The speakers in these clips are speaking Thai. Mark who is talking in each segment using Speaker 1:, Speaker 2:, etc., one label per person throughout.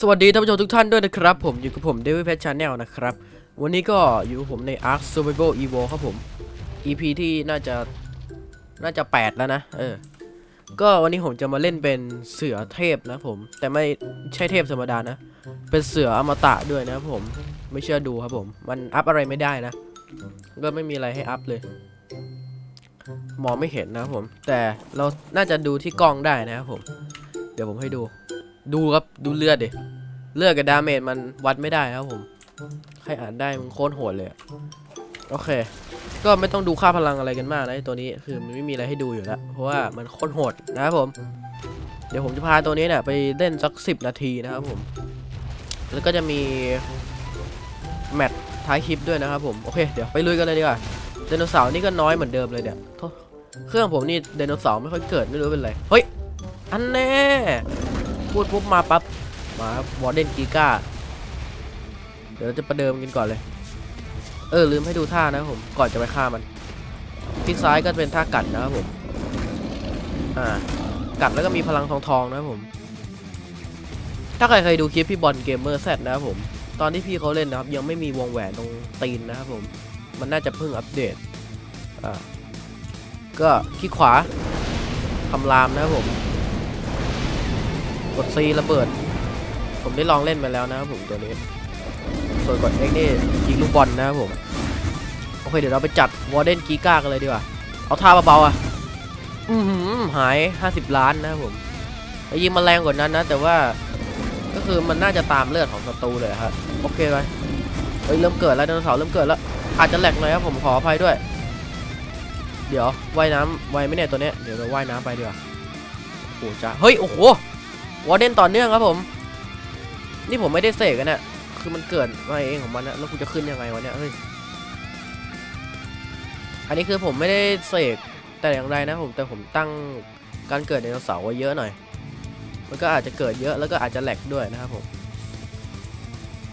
Speaker 1: สวัสดีท่านผู้ชมทุกท่านด้วยนะครับ ผมอยู่กับผมเดวิดเพชชาแนลนะครับ วันนี้ก็อยู่ผมใน Ark Survival Evo ครับผม EP ที่น่าจะน่าจะ 8 แล้วนะ เออ ก็วันนี้ผมจะมาเล่นเป็นเสือเทพนะผม แต่ไม่ใช่เทพธรรมดานะ เป็นเสืออมตะด้วยนะผม ไม่เชื่อดูครับผม มันอัพอะไรไม่ได้นะ ก็ไม่มีอะไรให้อัพเลย มองไม่เห็นนะครับผม แต่เราน่าจะดูที่กล้องได้นะครับผม เดี๋ยวผมให้ดู ดูครับดูเลือดดิเลือดกับดาเมจมันวัดไม่ได้ครับผมใครอ่านได้มันโคตรโหดเลยโอเค ก็ไม่ต้องดูค่าพลังอะไรกันมากนะตัวนี้คือมันไม่มีอะไรให้ดูอยู่แล้ว เพราะว่ามันโคตรโหดนะครับผม เดี๋ยวผมจะพาตัวนี้เนี่ยไปเล่นสักสิบนาทีนะครับผม แล้วก็จะมีแมตช์ท้ายคลิปด้วยนะครับผมโอเคเดี๋ยวไปลุยกันเลยดีกว่าไดโนเสาร์นี่ก็น้อยเหมือนเดิมเลยเนี่ยเครื่องผมนี่ไดโนเสาร์ไม่ค่อยเกิดไม่รู้เป็นไรเฮ้ยอันแน่ พูดปุ๊บมาปั๊บ มาครับวอร์เดนกีก้า เดี๋ยวเราจะประเดิมกันก่อนเลย เออ ลืมให้ดูท่านะผม ก่อนจะไปฆ่ามันคลิกซ้ายก็เป็นท่ากัดนะครับผม อ่า กัดแล้วก็มีพลังทองทองนะครับผม ถ้าใครเคยดูคลิปพี่บอลเกมเมอร์แซดนะครับผม ตอนที่พี่เขาเล่นนะครับ ยังไม่มีวงแหวนตรงตีนนะครับผม มันน่าจะเพิ่งอัปเดต อ่า ก็คลิกขวาคำรามนะครับผม กด C ระเบิด ผมได้ลองเล่นมาแล้วนะครับผมตัวนี้ ส่วนกด X นี่ยิงลูกบอลนะครับผม โอเค เดี๋ยวเราไปจัดวอร์เดนกีก้ากันเลยดีกว่า เอาท่าเบาๆอะ อือหือหาย 50 ล้านนะครับผมแล้ยิงมาแรงกว่านั้นนะ แต่ว่าก็คือมันน่าจะตามเลือดของศัตรูเลยครับโอเคไปเฮ้ยเริ่มเกิดแล้วไดโนเสาร์เริ่มเกิดแล้ว อาจจะแหลกหน่อยครับผมขออภัยด้วย เดี๋ยวว่ายน้ำไวไหมเนี่ยตัวเนี้ยเดี๋ยวเราว่ายน้ำไปดีกว่าโอ้จ้าเฮ้ยโอ้โห วอร์เดนต่อเนื่องครับผม นี่ผมไม่ได้เสกกันนะคือมันเกิดมาเองของมันนะแล้วกูจะขึ้นยังไงวะเนี่ยเฮ้ยอันนี้คือผมไม่ได้เสกแต่อย่างไรนะผมแต่ผมตั้งการเกิดไดโนเสาร์ไว้เยอะหน่อย มันก็อาจจะเกิดเยอะแล้วก็อาจจะแหลกด้วยนะครับผม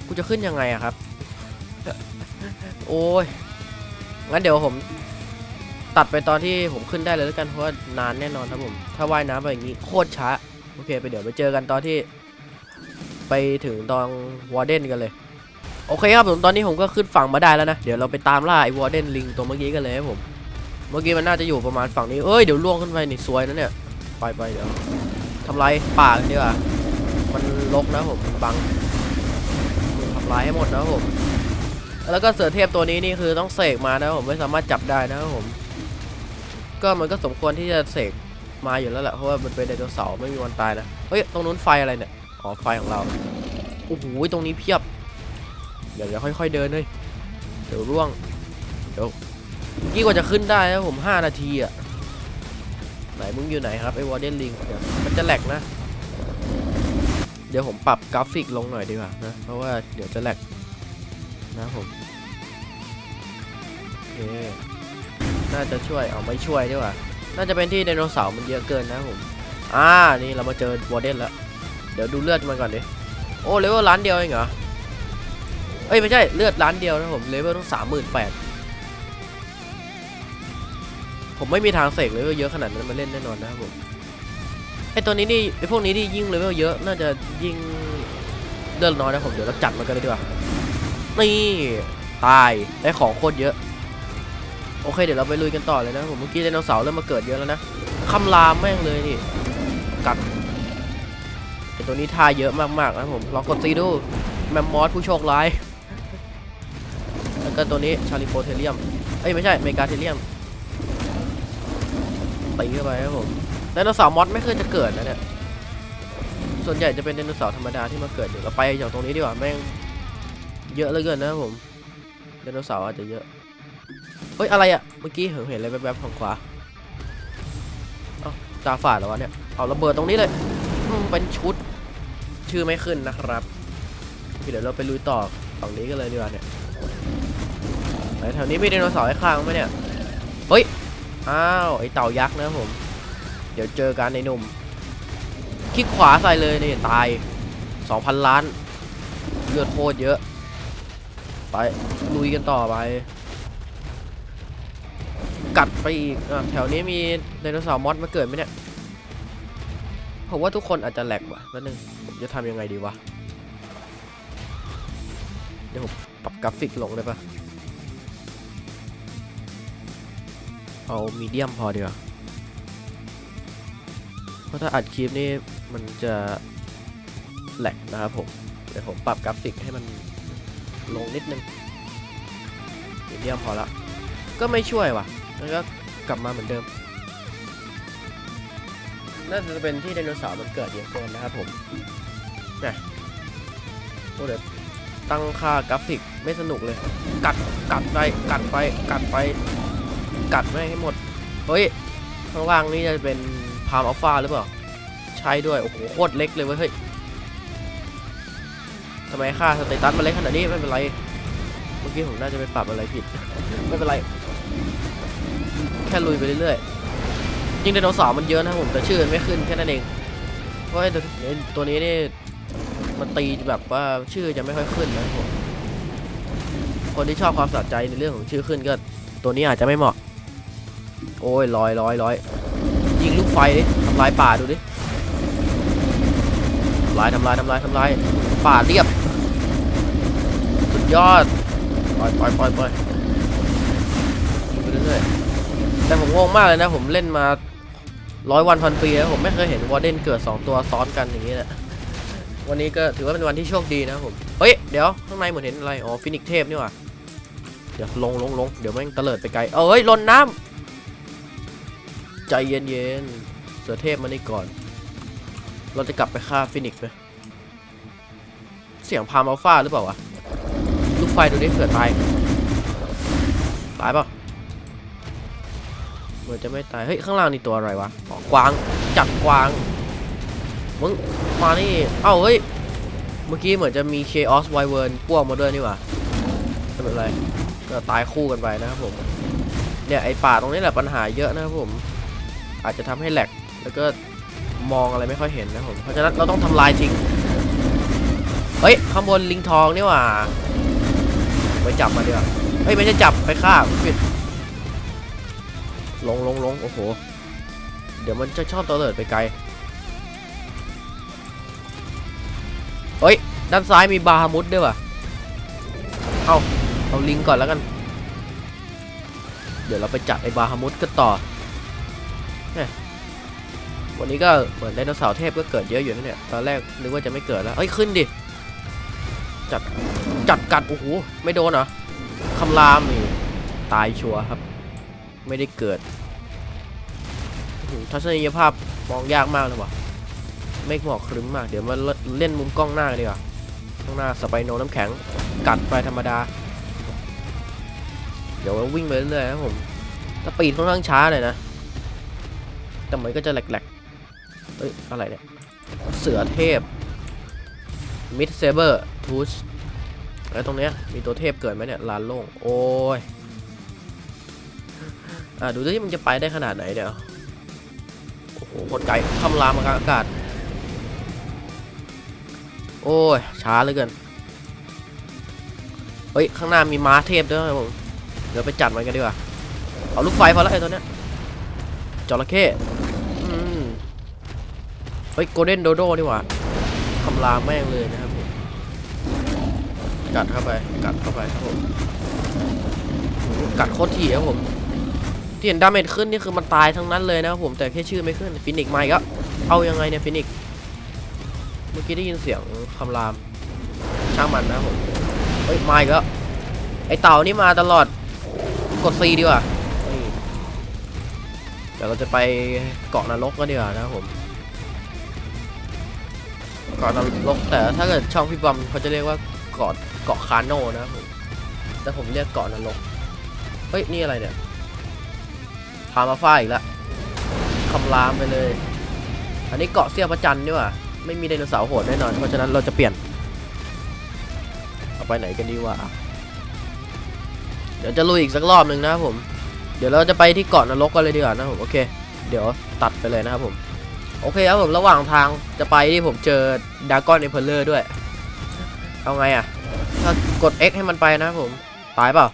Speaker 1: กูจะขึ้นยังไงอะครับ โอ้ย งั้นเดี๋ยวผมตัดไปตอนที่ผมขึ้นได้เลยแล้วกันเพราะว่านานแน่นอนครับผม ถ้าว่ายน้ำไปอย่างนี้โคตรช้า โอเคไปเดี๋ยวไปเจอกันตอนที่ไปถึงตอนวอร์เดนกันเลย โอเคครับผมตอนนี้ผมก็ขึ้นฝั่งมาได้แล้วนะ เดี๋ยวเราไปตามล่าไอ้วอร์เดนลิงตัวเมื่อกี้กันเลยครับผมเมื่อกี้มันน่าจะอยู่ประมาณฝั่งนี้เอ้ยเดี๋ยวล่วงขึ้นไปนี่ซวยนะเนี่ยไปไปเดี๋ยวทำลายป่ากันดีกว่ามันรกนะผมบังทำลายให้หมดนะผมแล้วก็เสือเทพตัวนี้นี่คือต้องเสกมานะผมไม่สามารถจับได้นะผม ก็มันก็สมควรที่จะเสก มาอยู่แล้วแหละเพราะว่ามันเป็นไดโนเสาร์ไม่มีวันตายนะเฮ้ยตรงนู้นไฟอะไรเนี่ยอ๋อไฟของเราโอ้โหตรงนี้เพียบเดี๋ยวเดี๋ยวค่อย ๆเดินเลยเดี๋ยวร่วงเดี๋ยวยี่กว่าจะขึ้นได้นะผม5นาทีอะไหนมึงอยู่ไหนครับไอ้วอร์เดนลิงเดี๋ยวมันจะแหลกนะ เดี๋ยวผมปรับกราฟิกลงหน่อยดีกว่านะเพราะว่าเดี๋ยวจะแหลกนะผมโอเคน่าจะช่วยเอาไม่ช่วยดีกว่า น่าจะเป็นที่ไดโนเสาร์มันเยอะเกินนะผม อ่า นี่เรามาเจอวอร์เดนแล้ว เดี๋ยวดูเลือดมันก่อนดิ โอ้เลเวลล้านเดียวเองเหรอ เอ้ยไม่ใช่เลือดล้านเดียวนะผมเลเวลต้องสามหมื่นแปดผมไม่มีทางเสกเลเวลเยอะขนาดนั้นมาเล่นแน่นอนนะครับผม ไอตัวนี้นี่ไอพวกนี้นี่ยิ่งเลเวลเยอะน่าจะยิ่งเลือดน้อยนะผมเดี๋ยวเราจัดมันกันเลยดีกว่า นี่ตายได้ของโคตรเยอะ โอเคเดี๋ยวเราไปลุยกันต่อเลยนะผมเมื่อกี้ไดโนเสาร์เริ่มมาเกิดเยอะแล้วนะคำรามแม่งเลยนี่กัดไอตัวนี้ท่าเยอะมากๆนะผมลองกดซีดูแมมมอสผู้โชคร้ายแล้วก็ตัวนี้ชาลิโปเทเลียมเอ้ยไม่ใช่เมกาเทเลียมตีเข้าไปครับผมไดโนเสาร์มอสไม่เคยจะเกิดนะเนี่ยส่วนใหญ่จะเป็นไดโนเสาร์ธรรมดาที่มาเกิดอยู่เราไปจากตรงนี้ดีกว่าแม่งเยอะเหลือเกินนะครับผมไดโนเสาร์อาจจะเยอะ เฮ้ยอะไรอะเมื่อกี้เห็นเห็นอะไรแวบๆทางขวาเอ้าตาฝาดเหรอวะเนี่ยเอาระเบิดตรงนี้เลยอืมเป็นชุดชื่อไม่ขึ้นนะครับโอเคเดี๋ยวเราไปลุยต่อฝั่งนี้กันเลยดีกว่าเนี่ยไหนแถวนี้มีไดโนเสาร์ให้ข้างไหมเนี่ยเฮ้ยอ้าวไอเต่ายักษ์นะครับผม เดี๋ยวเจอกันในหนุ่มคลิกขวาใส่เลยนี่ตาย2,000ล้านเลือดโคตรเยอะ ไปลุยกันต่อไป กัดไปอีกอะแถวนี้มีไดโนเสาร์มอสมาเกิดไหมเนี่ยผมว่าทุกคนอาจจะแหลกว่ะแล้วนึงผมจะทำยังไงดีวะเดี๋ยวผมปรับกราฟิกลงได้ปะเอามีเดียมพอดีกว่าเพราะถ้าอัดคลิปนี่มันจะแหลกนะครับผม เดี๋ยวผมปรับกราฟิกให้มันลงนิดนึงมีเดียมพอละก็ไม่ช่วยว่ะ แล้วก็กลับมาเหมือนเดิม น่าจะเป็นที่ไดโนเสาร์มันเกิดเยอะเกินนะครับผมเนี่ยโอ้เดี๋ยวตั้งค่ากราฟิกไม่สนุกเลย กัดกัดไปกัดไปกัดไป กัดไม่งให้หมด เฮ้ยข้างล่างนี่จะเป็นพามอัลฟาหรือเปล่า ใช่ด้วย โอ้โหโคตรเล็กเลยเว้ยเฮ้ยทำไมค่าสเตตัสมันเล็กขนาดนี้ไม่เป็นไร เมื่อกี้ผมน่าจะไปปรับอะไรผิด ไม่เป็นไรแค่ลุยไปเรื่อยๆยิงไดโนเสาร์มันเยอะนะผมแต่ชื่อมันไม่ขึ้นแค่นั้นเองเพราะไอ้ตัวนี้นี่มันตีแบบว่าชื่อจะไม่ค่อยขึ้นนะผมคนที่ชอบความสะใจในเรื่องของชื่อขึ้นก็ตัวนี้อาจจะไม่เหมาะ โอ้ยลอยลอยลอยยิงลูกไฟดิทำลายป่าดูดิทำลายทำลายทำลายทำลายป่าเรียบ สุดยอดปล่อยปล่อยปล่อยปล่อยไปเรื่อยๆ แต่ผมงงมากเลยนะ ผมเล่นมาร้อยวันพันปีแล้วผมไม่เคยเห็นวอร์เดนเกิด 2 ตัวซ้อนกันอย่างนี้แหละวันนี้ก็ถือว่าเป็นวันที่โชคดีนะผม เฮ้ย เดี๋ยวข้างในเหมือนเห็นอะไร อ๋อฟินิกเทพนี่ว่าเดี๋ยวลงลงลงเดี๋ยวแม่งเตลิดไปไกล เอ้ยลนน้ำใจเย็นเย็นเสือเทพมานี่ก่อน เราจะกลับไปฆ่าฟินิกไหมเสียงพามอัลฟาหรือเปล่าวะ ลูกไฟดูดิเผื่อตาย ตายเปล่า เหมือนจะไม่ตาย เฮ้ย ข้างล่างนี่ตัวอะไรวะกวาง จับกวาง มึง มานี่ เอ้า เฮ้ย เมื่อกี้เหมือนจะมี Chaos Wyvern พ่วงมาด้วยนี่หว่าไม่เป็นไร ก็ตายคู่กันไปนะครับผม เนี่ย ไอป่าตรงนี้แหละปัญหาเยอะนะครับผม อาจจะทำให้แหลก แล้วก็มองอะไรไม่ค่อยเห็นนะครับผม เพราะฉะนั้นเราต้องทำลายทิ้ง เฮ้ย ข้างบนลิงทองนี่หว่า ไปจับมาดีกว่าเฮ้ย ไม่ใช่จับ ไปฆ่าผิด ลงลงลงโอ้โห เดี๋ยวมันจะชอบตัวเลิดไปไกล เฮ้ย ด้านซ้ายมีบาฮามุดด้วยว่ะ เอาเอาลิงก่อนแล้วกัน เดี๋ยวเราไปจัดไอ้บาฮามุดกันต่อเนี่ยวันนี้ก็เหมือนไดโนเสาร์เทพก็เกิดเยอะอยู่นะเนี่ย ตอนแรกนึกว่าจะไม่เกิดแล้วเฮ้ยขึ้นดิ จัดจัดกัดโอ้โหไม่โดนเหรอคำรามนี่ตายชัวร์ครับ ไม่ได้เกิดทัศนียภาพมองยากมากเลยว่ะเมฆหมอกครึ้มมาก เดี๋ยวมาเล่นมุมกล้องหน้ากันดีกว่าข้างหน้าสไปโนน้ำแข็งกัดไปธรรมดา เดี๋ยววิ่งไปเรื่อยๆนะผมสปีดค่อนข้างช้าเลยนะ แต่มันก็จะแหลกๆเอ้ย อะไรเนี่ย เสือเทพมิดเซเบอร์ทูชแล้วตรงเนี้ยมีตัวเทพเกิดไหมเนี่ยลานโล่ง โอ้ย อะดูดิมันจะไปได้ขนาดไหนเดี๋ยวโอ้โหโคตรไกลคำรามกลางอากาศ โอ้ย ช้าเหลือเกิน เฮ้ย ข้างหน้ามีม้าเทพด้วยครับผมเดี๋ยวไปจัดมันกันดีกว่า เอาลูกไฟพอแล้วไอ้ตัวเนี้ยจระเข้เฮ้ยโกลเด้นโดโดนี่หว่าคำรามแม่งเลยนะครับผมกัดเข้าไป กัดเข้าไปครับผมกัดโคตรถี่ครับผม ที่เห็นดาเมจขึ้นนี่คือมันตายทั้งนั้นเลยนะครับผมแต่แค่ชื่อไม่ขึ้นฟินิกซ์มาอีกแล้วเอายังไงเนี่ยฟินิกซ์เมื่อกี้ได้ยินเสียงคำรามช่างมันนะผมเฮ้ยไมาอีกแล้วไอเต่านี่มาตลอดกดซีดีกว่าเดี๋ยวเราจะไปเกาะนรกก็ดีกว่านะผมเกาะนรกแต่ถ้าเกิดช่องพี่บอมเขาจะเรียกว่าเกาะเกาะคาโน่นะผมแต่ผมเรียกเกาะนรกเฮ้ยนี่อะไรเนี่ย พามาฟ้าอีกแล้วคำรามไปเลย อันนี้เกาะเสี้ยวพระจันทร์นี่หว่าไม่มีไดโนเสาร์โหดแน่นอน เพราะฉะนั้นเราจะเปลี่ยน เอาไปไหนกันดีวะ เดี๋ยวจะลุยอีกสักรอบหนึ่งนะครับผม เดี๋ยวเราจะไปที่เกาะนรกกันเลยดีกว่านะผม โอเค เดี๋ยวตัดไปเลยนะครับผม โอเคครับผม ระหว่างทางจะไปที่ผมเจอดากอนเอเพลเลอร์ด้วย เอาไงอะ ถ้ากด X ให้มันไปนะครับผม ตายเปล่า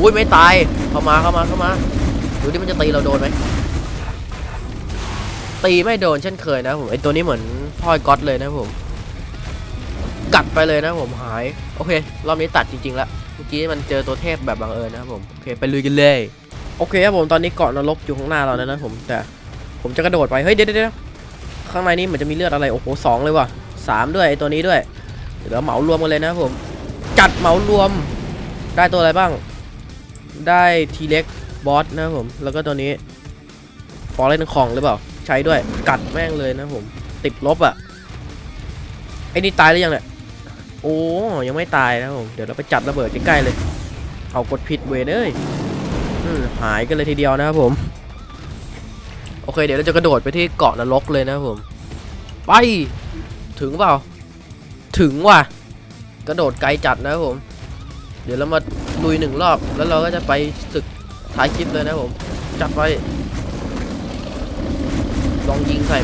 Speaker 1: อุ้ยไม่ตาย เข้ามาเข้ามาเข้ามาดูดิมันจะตีเราโดนไหมตีไม่โดนเช่นเคยนะผมไอตัวนี้เหมือนพ่อยก๊อตเลยนะผม กัดไปเลยนะผมหาย โอเค รอบนี้ตัดจริงๆแล้วเมื่อกี้มันเจอตัวเทพแบบบังเอิญนะครับผมโอเคไปลุยกันเลยโอเคครับผมตอนนี้เกาะนรกอยู่ข้างหน้าเราแล้วนะผมแต่ผมจะกระโดดไปเฮ้ยเดี๋ยวเดี๋ยวข้างในนี้เหมือนจะมีเลือดอะไรโอ้โหสองเลยว่ะสามด้วยไอตัวนี้ด้วยเดี๋ยวเหมารวมกันเลยนะผมจัดเหมารวมได้ตัวอะไรบ้าง ได้ทีเล็กบอสนะผม แล้วก็ตัวนี้ฟอร์เรนคองหรือเปล่า ใช้ด้วยกัดแม่งเลยนะผม ติดลบอะไอ้นี่ตายหรือยังเนี่ยโอ้ยังไม่ตายนะผม เดี๋ยวเราไปจัดระเบิดใกล้ๆเลย เอากดผิดเวเอ้ยหายกันเลยทีเดียวนะครับผม โอเค เดี๋ยวเราจะกระโดดไปที่เกาะนรกเลยนะครับผม ไป ถึงเปล่า ถึงว่ะ กระโดดไกลจัดนะครับผม ดี๋ยวเรามาลุยหนึ่งรอบ แล้วเราก็จะไปศึกท้ายคลิปเลยนะผม จัดไปลองยิงใส่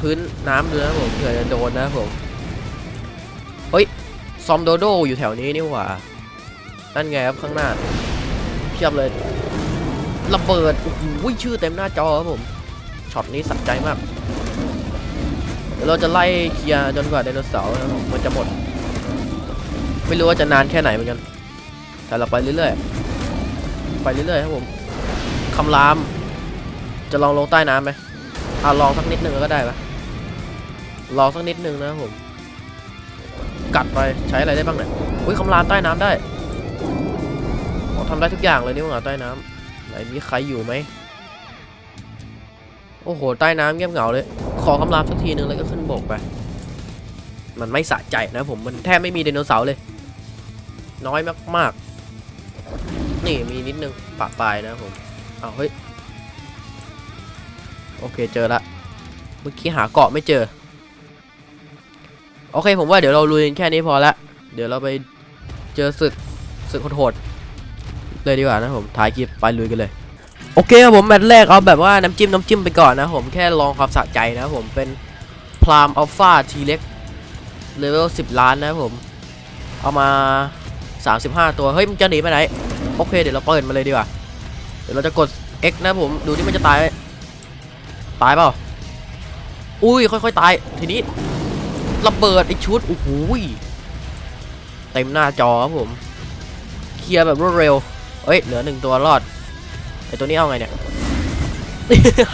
Speaker 1: พื้นน้ำดูนะผมเผื่อจะโดนนะผมเฮ้ยซอมโดโดอยู่แถวนี้นี่หว่า นั่นไงครับข้างหน้าเพียบเลยระเบิดโอ้โหชื่อเต็มหน้าจอครับผมช็อตนี้สัใจมากเดี๋ยวเราจะไล่เคลียร์จนกว่าไดโนเสาร์นะผมมันจะหมด ไม่รู้ว่าจะนานแค่ไหนเหมือนกัน แต่เราไปเรื่อยๆ ไปเรื่อยๆครับผมคำราม จะลองลงใต้น้ำไหมอะลองสักนิดนึงก็ได้ปะลองสักนิดนึงนะครับผม กัดไปใช้อะไรได้บ้างเนี่ยอุ้ยคำรามใต้น้ำได้ทำได้ทุกอย่างเลยนี่ว่าใต้น้ำไหนมีใครอยู่ไหมโอ้โห ใต้น้ำเงียบเหงาเลย ขอคำรามสักทีนึงแล้วก็ขึ้นบกไป มันไม่สะใจนะผม มันแทบไม่มีไดโนเสาร์เลย น้อยมากๆ นี่มีนิดนึงปะปลายนะผมเอาเฮ้ย โอเคเจอละ เมื่อกี้หาเกาะไม่เจอ โอเคผมว่าเดี๋ยวเราลุยแค่นี้พอละ เดี๋ยวเราไปเจอศึกศึกโหดๆเลยดีกว่านะผมถ่ายคลิปไปลุยกันเลยโอเคครับผมแมตช์แรกเอาแบบว่าน้ำจิ้มน้ำจิ้มไปก่อนนะผมแค่ลองความสะใจนะผมเป็นพรามอัลฟาทีเล็กเลเวล10 ล้านนะผม เอามา 35 ตัว เฮ้ยมันจะหนีไปไหน โอเค เดี๋ยวเราเปิดมาเลยดีกว่า เดี๋ยวเราจะกด X นะผม ดูที่มันจะตาย ตายเปล่า อุ้ยค่อยๆตาย ทีนี้ระเบิดไอชุด โอ้โหเต็มหน้าจอครับผม เคลียร์แบบรวดเร็วเอ้ย เหลือหนึ่งตัวรอด ไอตัวนี้เอาไงเนี่ย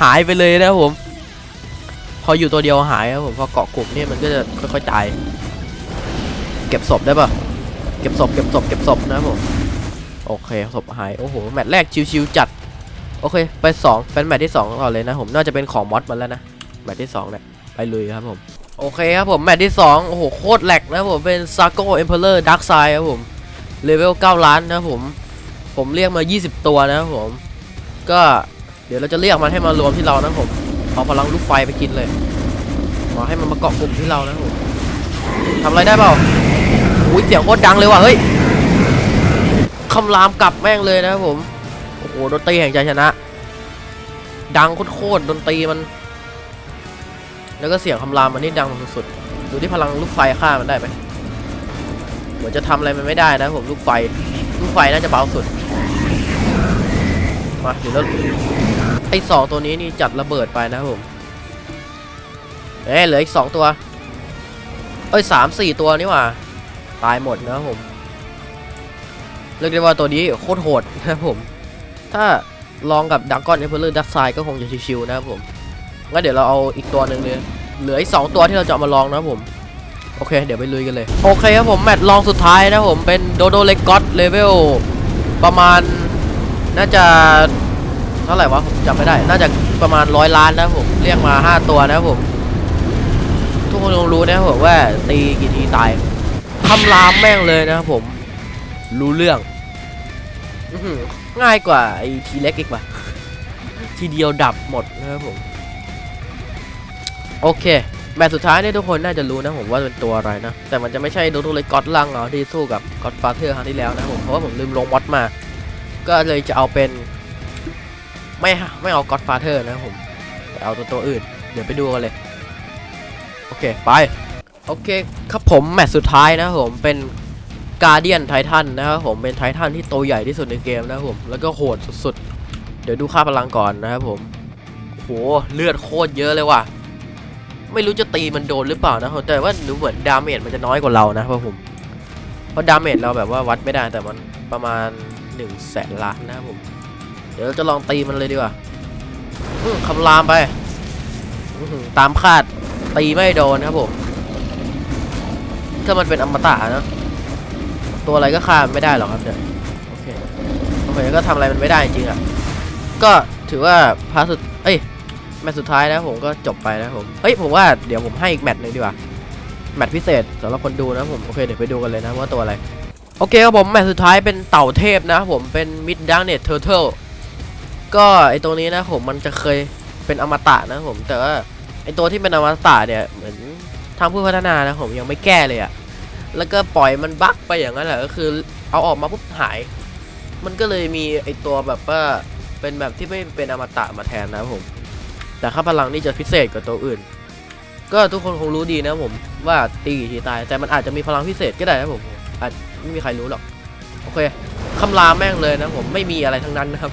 Speaker 1: หายไปเลยนะครับผม พออยู่ตัวเดียวหายครับผม พอเกาะกลุ่มเนี่ยมันก็จะค่อยๆตาย เก็บศพได้ปะ เก็บศพเก็บศพเก็บศพนะผมโอเคศพหายโอ้โหแมตช์แรกชิวๆจัดโอเคไปสองเป็นแมตช์ที่สองก่อเลยนะผมน่าจะเป็นของมอสมาแล้วนะแมตช์ที่สองเนี่ยไปลุยครับผมโอเคครับผมแมตช์ที่สองโอ้โหโคตรแหลกนะผมเป็นซาโกเอ็มเพลเลอร์ดักไซครับผมเลเวล9ล้านนะผมผมเรียกมา 20 ตัวนะผม ก็เดี๋ยวเราจะเรียกมันให้มารวมที่เรานะผมเอาพลังลูกไฟไปกินเลยขอให้มันมาเกาะกลุ่มที่เรานะผมทำอะไรได้เปล่า อ้ยเสียงโคตรดังเลยว่ะเฮ้ยคำรามกลับแม่งเลยนะครับผมโอ้โหดนตรีแห่งใจชนะ ดังโคตรๆดนตรีมัน แล้วก็เสียงคำรามมันนี่ดังสุดๆดูที่พลังลูกไฟฆ่ามันได้ไหมเหมือนจะทำอะไรมันไม่ได้นะผมลูกไฟลูกไฟน่าจะเบาสุดมาเดี๋ยวเราไอ้สองตัวนี้นี่จัดระเบิดไปนะผมเอ้เหลืออีกสองตัว เอ้ยสามสี่ตัวนี่หว่า ตายหมดนะครับผมเรียกได้ว่าตัวนี้โคตรโหดนะครับผม ถ้าลองกับดักก้อนเอเ e อร์ดักไซก็คงจะชิวๆนะครับผมงั้นเดี๋ยวเราเอาอีกตัวหนึ่งเลยเหลืออีกสองตัวที่เราจะมาลองนะครับผมโอเค เดี๋ยวไปลุยกันเลยโอเคครับผมแมตช์ลองสุดท้ายนะผมเป็นโดโดเลกอตเลเวลประมาณน่าจะเท่าไหร่วะผมจำไม่ได้ น่าจะประมาณร้อยล้านนะผมเรียกมาห้าตัวนะผม ทุกคนคงรู้นะผมว่าตีกี่ทีตายำรามแม่งเลยนะครับผม รู้เรื่อง ง่ายกว่าไอ้ทีเล็กอีกว่ะ ทีเดียวดับหมดนะครับผม โอเคแมตช์สุดท้ายเนี่ยทุกคนน่าจะรู้นะผมว่าเป็นตัวอะไรนะ แต่มันจะไม่ใช่โดโดเลยก็อดลังเนาะที่สู้กับก็อดฟาเธอร์ครั้งที่แล้วนะผมเพราะว่าผมลืมลงมอดมา ก็เลยจะเอาเป็น ไม่ไม่เอาก็อดฟาเธอร์นะผมแต่เอาตัวตัวอื่น เดี๋ยวไปดูกันเลย โอเค ไป โอเคครับผมแมตช์สุดท้ายนะครับผมเป็นกาเดียนไททันนะครับผมเป็นไททันที่ตัวใหญ่ที่สุดในเกมนะครับผมแล้วก็โหดสุดๆ เดี๋ยวดูค่าพลังก่อนนะครับผมโหเลือดโคตรเยอะเลยว่ะ ไม่รู้จะตีมันโดนหรือเปล่านะแต่ว่าดูเหมือนดาเมจมันจะน้อยกว่าเรานะเพราะผมเพราะดาเมจเราแบบว่าวัดไม่ได้แต่มันประมาณ1นึ่งแสนล้านนะครับผม เดี๋ยวเราจะลองตีมันเลยดีกว่าคำรามไปตามคาดตีไม่โดนครับผม ถ้ามันเป็นอมตะนะตัวอะไรก็ฆ่าไม่ได้หรอกครับเนี่ยโอเคโอเคก็ทำอะไรมันไม่ได้จริงอะก็ถือว่าพาร์ทสุดเอ้ยแมตช์สุดท้ายนะผมก็จบไปนะผมเฮ้ยผมว่าเดี๋ยวผมให้อีกแมตช์หนึงดีกว่าแมตช์พิเศษสำหรับคนดูนะผมโอเคเดี๋ยวไปดูกันเลยนะว่าตัวอะไรโอเคครับผมแมตช์สุดท้ายเป็นเต่าเทพนะผมเป็นมิดดังเน็ตเทอร์เทลก็ไอตัวนี้นะผมมันจะเคยเป็นอมตะนะผมแต่ว่าไอตัวที่เป็นอมตะเนี่ยเหมือนางผู้พัฒนานะผมยังไม่แก้เลยอะแล้วก็ปล่อยมันบั๊กไปอย่างนั้นแหละก็คือ เอาออกมาปุ๊บหาย มันก็เลยมีไอตัวแบบว่าเป็นแบบที่ไม่เป็นอมตะมาแทนนะผม แต่ค่าพลังนี่จะพิเศษกว่าตัวอื่น ก็ทุกคนคงรู้ดีนะผมว่าตีกี่ทีตาย แต่มันอาจจะมีพลังพิเศษก็ได้นะผมอาจไม่มีใครรู้หรอกโอเคคำรามแม่งเลยนะผมไม่มีอะไรทั้งนั้นนะครับ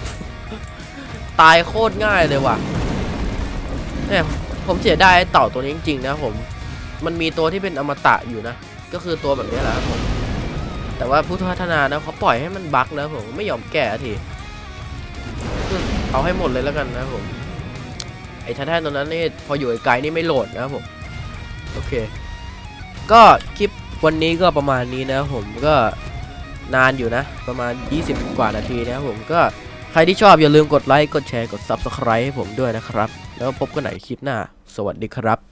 Speaker 1: ตายโคตรง่ายเลยว่ะเนี่ยผมเสียดายไอ้เต่าตัวนี้จริงๆนะผม มันมีตัวที่เป็นอมตะอยู่นะ ก็คือตัวแบบนี้แหละครับผมแต่ว่าผู้พัฒนานะเขาปล่อยให้มันบั๊กนะผมไม่ยอมแก้ทีเอาให้หมดเลยแล้วกันนะผมไอ้ท่านๆตัวนั้นนี่พออยู่ไกลนี่ไม่โหลดนะครับผมโอเค ก็คลิปวันนี้ก็ประมาณนี้นะครับผมก็นานอยู่นะ ประมาณ 20 กว่านาทีนะครับผมก็ใครที่ชอบอย่าลืมกดไลค์กดแชร์กด Subscribe ให้ผมด้วยนะครับ แล้วพบกันใหม่คลิปหน้า สวัสดีครับ